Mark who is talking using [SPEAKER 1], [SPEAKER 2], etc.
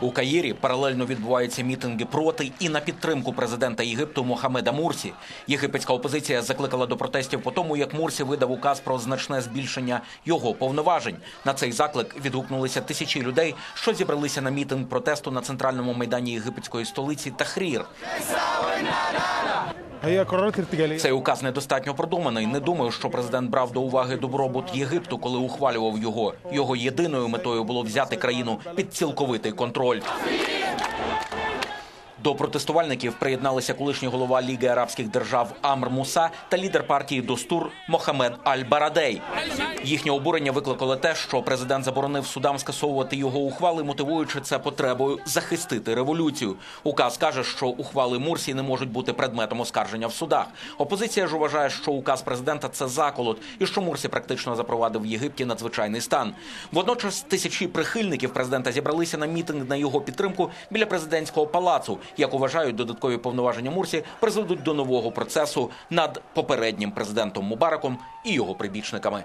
[SPEAKER 1] У Каїрі паралельно відбуваються мітинги проти і на підтримку президента Єгипту Мохамеда Мурсі. Єгипетська опозиція закликала до протестів по тому, як Мурсі видав указ про значне збільшення його повноважень. На цей заклик відгукнулися тисячі людей, що зібралися на мітинг протесту на центральному майдані єгипетської столиці Тахрір. Цей указ недостатньо продуманий. Не думаю, що президент брав до уваги добробут Єгипту, коли ухвалював його. Його єдиною метою було взяти країну під цілковитий контроль. До протестувальників приєдналися колишній голова Ліги арабських держав Амр Муса та лідер партії Достур Мохамед Аль-Барадей. Їхнє обурення викликало те, що президент заборонив судам скасовувати його ухвали, мотивуючи це потребою захистити революцію. Указ каже, що ухвали Мурсі не можуть бути предметом оскарження в судах. Опозиція ж вважає, що указ президента це заколот, і що Мурсі практично запровадив в Єгипті надзвичайний стан. Водночас тисячі прихильників президента зібралися на мітинг на його підтримку біля президентського палацу. Як вважають, додаткові повноваження Мурсі призведуть до нового процесу над попереднім президентом Мубараком і його прибічниками.